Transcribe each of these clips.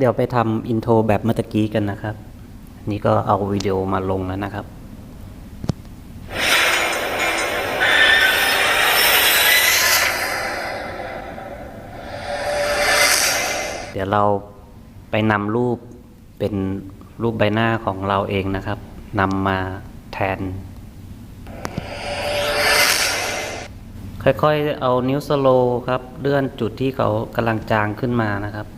เดี๋ยวไปทำอินโทรแบบเมื่อกี้กันนะครับ นี่ก็เอาวิดีโอมาลงแล้วนะครับเดี๋ยวเราไปนำรูปเป็นรูปใบหน้าของเราเองนะครับนำมาแทน ค่อยๆ เอานิ้วสโลว์ครับ เลื่อนจุดที่เขากำลังจางขึ้นมานะครับ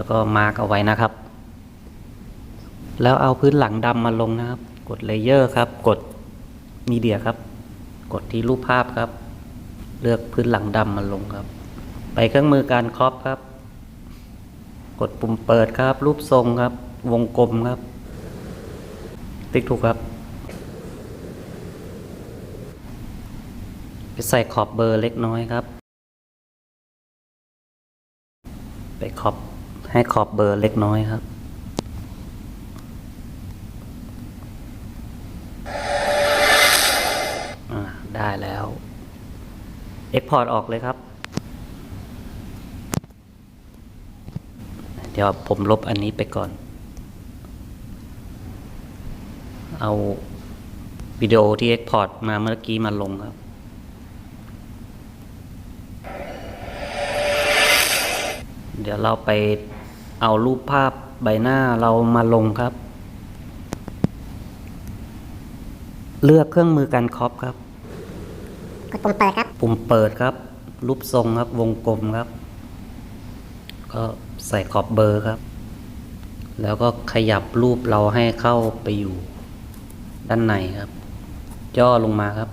แล้วก็มาร์กเอาไว้นะครับ แล้วเอาพื้นหลังดำมาลงนะครับ กดเลเยอร์ครับ กดมีเดียครับ กดที่รูปภาพครับ เลือกพื้นหลังดำมาลงครับ ไปเครื่องมือการครอปครับ กดปุ่มเปิดครับ รูปทรงครับ วงกลมครับ ติ๊กถูกครับไปใส่ขอบเบอร์เล็กน้อยครับ ไปขอบ ให้ขอบเบอร์เล็กน้อยครับได้แล้ว Export ออกเลยครับ เดี๋ยวผมลบอันนี้ไปก่อน เอาวิดีโอที่ Export มาเมื่อกี้มาลงครับ ดี๋ยวเราไปเอารูปภาพใบหน้าเรามาลงครับ เลือกเครื่องมือการครอปครับ กดปุ่มเปิดครับ ปุ่มเปิดครับ รูปทรงครับ วงกลมครับ ก็ใส่ขอบเบอร์ครับ แล้วก็ขยับรูปเราให้เข้าไปอยู่ด้านในครับ ย่อลงมาครับ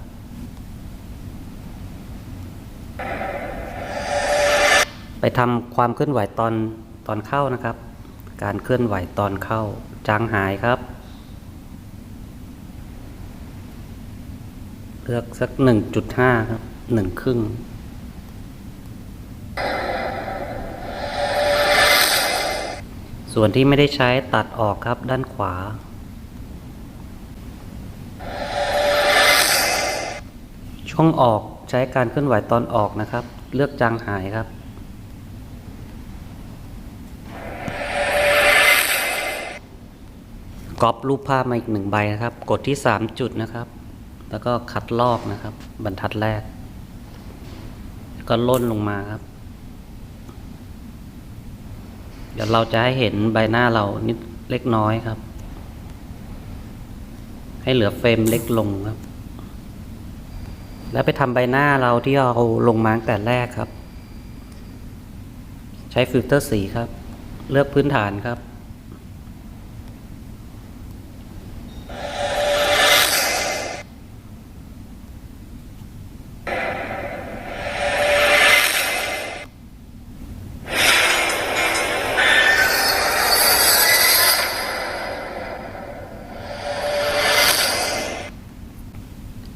ไปทำความเคลื่อนไหวตอนตอนเข้านะครับ การเคลื่อนไหวตอนเข้า จางหายครับ เลือกสักหนึ่งจุดห้าครับหนึ่งครึ่งส่วนที่ไม่ได้ใช้ตัดออกครับด้านขวา ช่วงออกใช้การเคลื่อนไหวตอนออกนะครับ เลือกจางหายครับ ก๊อปรูปภาพมาอีกหนึ่งใบนะครับ กดที่ 3 จุดนะครับ แล้วก็คัดลอกนะครับ บรรทัดแรก ก็ล่นลงมาครับ เดี๋ยวเราจะให้เห็นใบหน้าเรานิดเล็กน้อยครับ ให้เหลือเฟรมเล็กลงครับ แล้วไปทำใบหน้าเราที่เราลงมาตั้งแต่แรกครับ ใช้ฟิลเตอร์สีครับ เลือกพื้นฐานครับ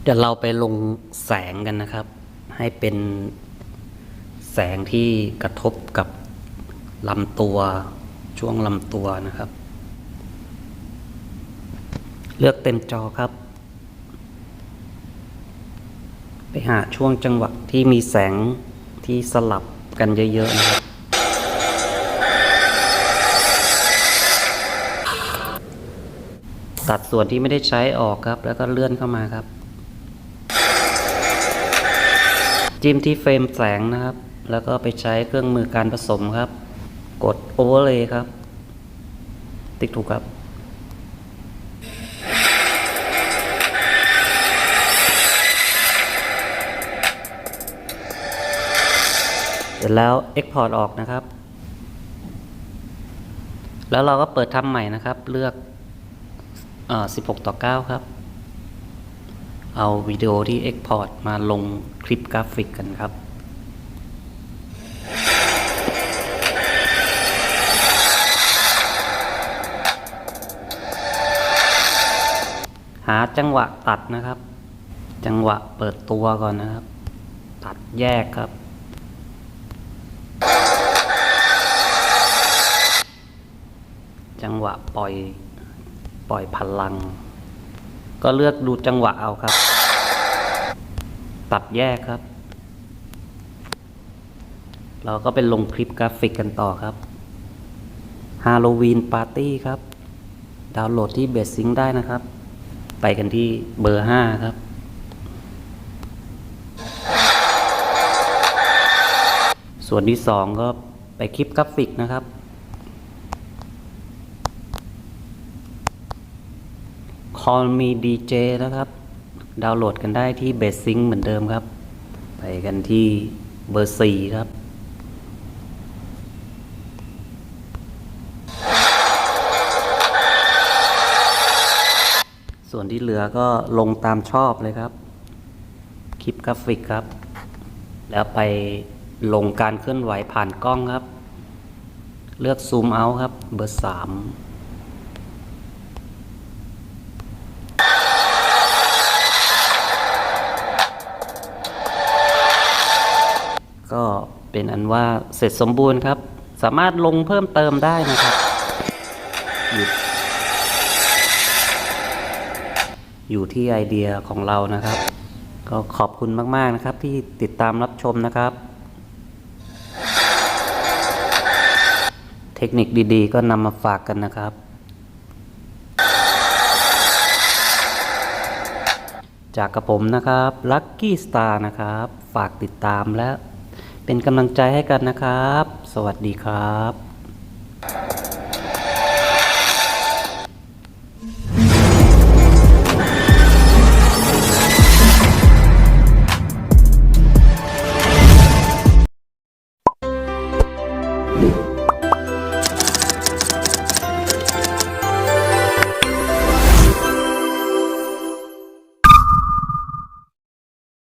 เดี๋ยวเราไปลงแสงกันนะครับ ให้เป็นแสงที่กระทบกับลำตัวช่วงลำตัวนะครับ เลือกเต็มจอครับ ไปหาช่วงจังหวะที่มีแสงที่สลับกันเยอะ ๆ นะครับ ตัดส่วนที่ไม่ได้ใช้ออกครับ แล้วก็เลื่อนเข้ามาครับ จิ้มที่เฟรมแสงนะครับ แล้วก็ไปใช้เครื่องมือการผสมครับ กด Overlay ครับ ติ๊กถูกครับเสร็จแล้ว Export ออกนะครับ แล้วเราก็เปิดทำใหม่นะครับ เลือกอ่อ16 ต่อ 9 ครับ เอาวิดีโอที่ Export มาลงคลิปกราฟิกกันครับ หาจังหวะตัดนะครับ จังหวะเปิดตัวก่อนนะครับ ตัดแยกครับ จังหวะปล่อยปล่อยพลัง ก็เลือกดูจังหวะเอาครับ ตัดแยกครับ เราก็ไปลงคลิปกราฟิกกันต่อครับฮาโลวีนปาร์ตี้ครับ ดาวน์โหลดที่เบสซิงได้นะครับ ไปกันที่เบอร์ 5 ครับ ส่วนที่ 2 ก็ไปคลิปกราฟิกนะครับ คอ l มีดีเจนะครับ ดาวน์โหลดกันได้ที่เบสซิงเหมือนเดิมครับ ไปกันที่เบอร์4ครับส่วนที่เหลือก็ลงตามชอบเลยครับ คลิปกราฟิกครับ แล้วไปลงการเคลื่อนไหวผ่านกล้องครับ เลือกซูมเอาครับ เบอร์3 ก็เป็นอันว่าเสร็จสมบูรณ์ครับ สามารถลงเพิ่มเติมได้นะครับอยู่อยู่ที่ไอเดียของเรานะครับ ก็ขอบคุณมาก ๆ นะครับที่ติดตามรับชมนะครับ เทคนิคดีๆ ก็นำมาฝากกันนะครับ จากกระผมนะครับ Lucky Star นะครับ ฝากติดตามและ เป็นกำลังใจให้กันนะครับ สวัสดีครับ